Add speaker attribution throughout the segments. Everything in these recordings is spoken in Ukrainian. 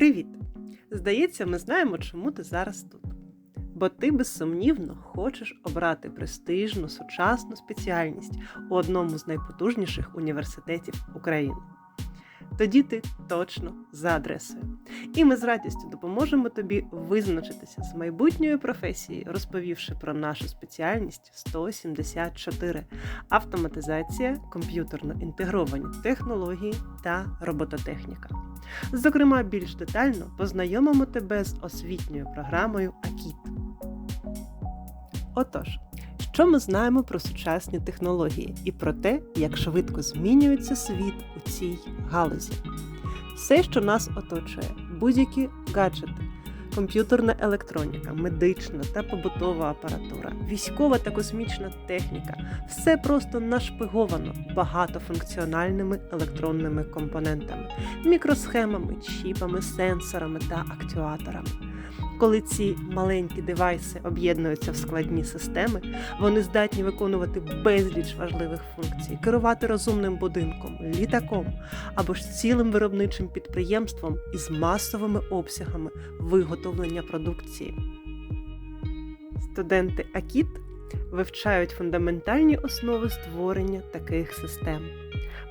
Speaker 1: Привіт! Здається, ми знаємо, чому ти зараз тут. Бо ти безсумнівно хочеш обрати престижну сучасну спеціальність у одному з найпотужніших університетів України. Тоді ти точно за адресою. І ми з радістю допоможемо тобі визначитися з майбутньою професією, розповівши про нашу спеціальність 174 автоматизація, комп'ютерно інтегровані технології та робототехніка. Зокрема, більш детально познайомимо тебе з освітньою програмою АКІТ. Отож, що ми знаємо про сучасні технології і про те, як швидко змінюється світ у цій галузі? Все, що нас оточує, будь-які гаджети, комп'ютерна електроніка, медична та побутова апаратура, військова та космічна техніка все просто нашпиговано багатофункціональними електронними компонентами, мікросхемами, чіпами, сенсорами та актуаторами. Коли ці маленькі девайси об'єднуються в складні системи, вони здатні виконувати безліч важливих функцій, керувати розумним будинком, літаком або ж цілим виробничим підприємством із масовими обсягами виготовлення продукції. Студенти АКІТ вивчають фундаментальні основи створення таких систем,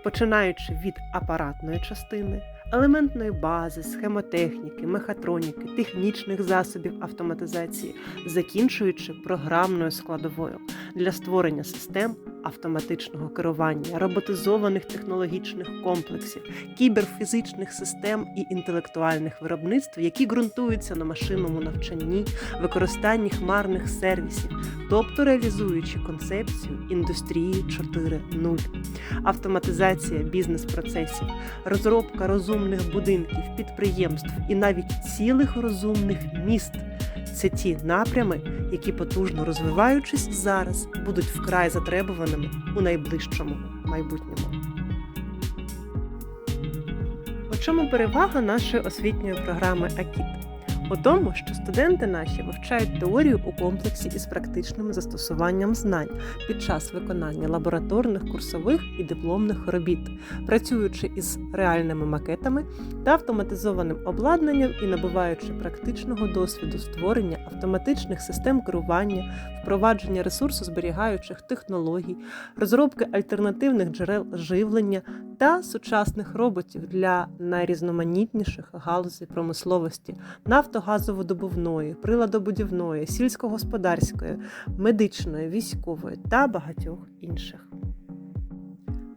Speaker 1: починаючи від апаратної частини елементної бази, схемотехніки, мехатроніки, технічних засобів автоматизації, закінчуючи програмною складовою для створення систем автоматичного керування, роботизованих технологічних комплексів, кіберфізичних систем і інтелектуальних виробництв, які ґрунтуються на машинному навчанні, використанні хмарних сервісів, тобто реалізуючи концепцію індустрії 4.0, автоматизація бізнес-процесів, розробка розумних будинків, підприємств і навіть цілих розумних міст. Це ті напрями, які потужно розвиваючись зараз, будуть вкрай затребуваними у найближчому майбутньому. У чому перевага нашої освітньої програми АКІТ? У тому, що студенти наші вивчають теорію у комплексі із практичним застосуванням знань під час виконання лабораторних, курсових і дипломних робіт, працюючи із реальними макетами та автоматизованим обладнанням і набуваючи практичного досвіду створення автоматичних систем керування, впровадження ресурсозберігаючих технологій, розробки альтернативних джерел живлення та сучасних роботів для найрізноманітніших галузей промисловості, нафтогазоводобувної, приладобудівної, сільськогосподарської, медичної, військової та багатьох інших.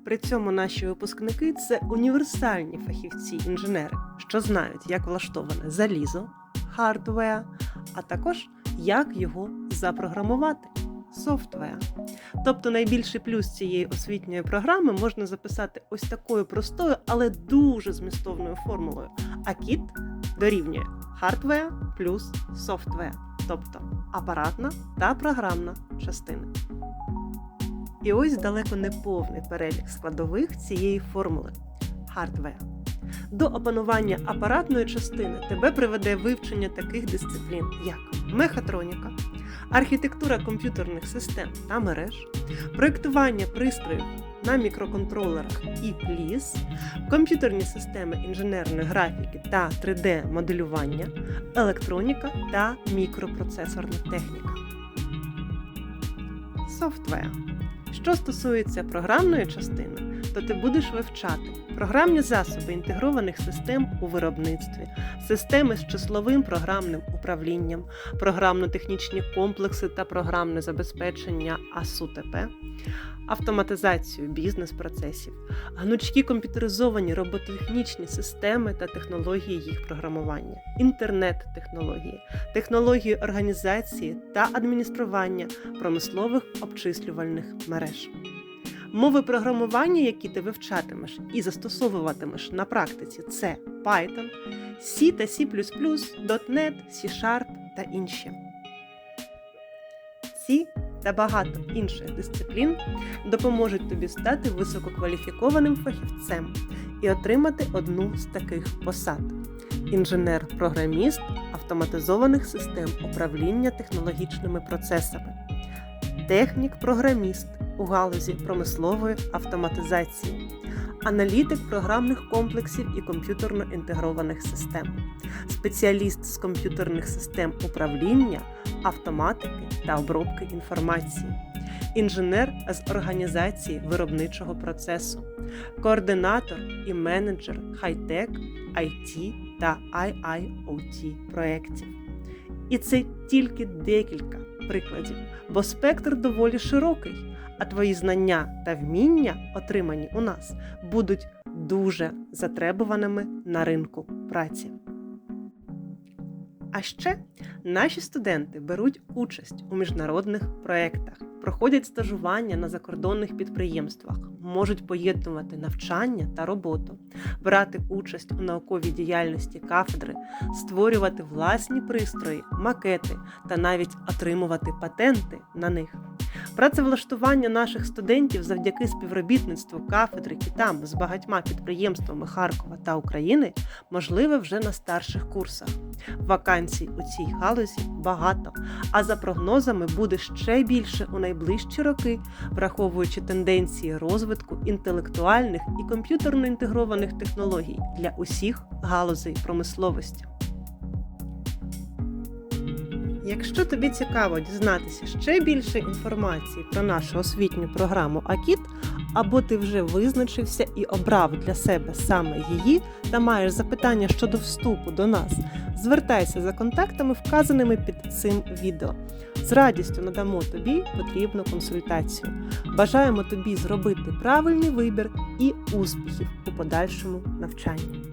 Speaker 1: При цьому наші випускники це універсальні фахівці-інженери, що знають, як влаштоване залізо, хардвер, а також як його запрограмувати софтвер. Тобто найбільший плюс цієї освітньої програми можна записати ось такою простою, але дуже змістовною формулою. А кіт дорівнює хардвер плюс софтвер, тобто апаратна та програмна частини. І ось далеко не повний перелік складових цієї формули хардвер. До опанування апаратної частини тебе приведе вивчення таких дисциплін, як мехатроніка, архітектура комп'ютерних систем та мереж, проєктування пристроїв на мікроконтролерах і пліс, комп'ютерні системи інженерної графіки та 3D-моделювання, електроніка та мікропроцесорна техніка. Софтвер. Що стосується програмної частини, то ти будеш вивчати програмні засоби інтегрованих систем у виробництві, системи з числовим програмним управлінням, програмно-технічні комплекси та програмне забезпечення АСУТП, автоматизацію бізнес-процесів, гнучкі комп'ютеризовані робототехнічні системи та технології їх програмування, інтернет-технології, технології організації та адміністрування промислових обчислювальних мереж. Мови програмування, які ти вивчатимеш і застосовуватимеш на практиці, це Python, C та C++, .NET, C-Sharp та інші. Ці та багато інших дисциплін допоможуть тобі стати висококваліфікованим фахівцем і отримати одну з таких посад: інженер-програміст автоматизованих систем управління технологічними процесами, технік-програміст у галузі промислової автоматизації, аналітик програмних комплексів і комп'ютерно інтегрованих систем, спеціаліст з комп'ютерних систем управління, автоматики та обробки інформації, інженер з організації виробничого процесу, координатор і менеджер хай-тек, IT та IIoT проєктів. І це тільки декілька прикладів, бо спектр доволі широкий, а твої знання та вміння, отримані у нас, будуть дуже затребуваними на ринку праці. А ще наші студенти беруть участь у міжнародних проєктах, проходять стажування на закордонних підприємствах, можуть поєднувати навчання та роботу, брати участь у науковій діяльності кафедри, створювати власні пристрої, макети та навіть отримувати патенти на них. Працевлаштування наших студентів завдяки співробітництву кафедри Кітам з багатьма підприємствами Харкова та України можливе вже на старших курсах. Вакансій у цій галузі багато, а за прогнозами буде ще більше у найближчі роки, враховуючи тенденції розвитку інтелектуальних і комп'ютерно інтегрованих технологій для усіх галузей промисловості. Якщо тобі цікаво дізнатися ще більше інформації про нашу освітню програму АКІТ, або ти вже визначився і обрав для себе саме її та маєш запитання щодо вступу до нас, звертайся за контактами, вказаними під цим відео. З радістю надамо тобі потрібну консультацію. Бажаємо тобі зробити правильний вибір і успіхів у подальшому навчанні.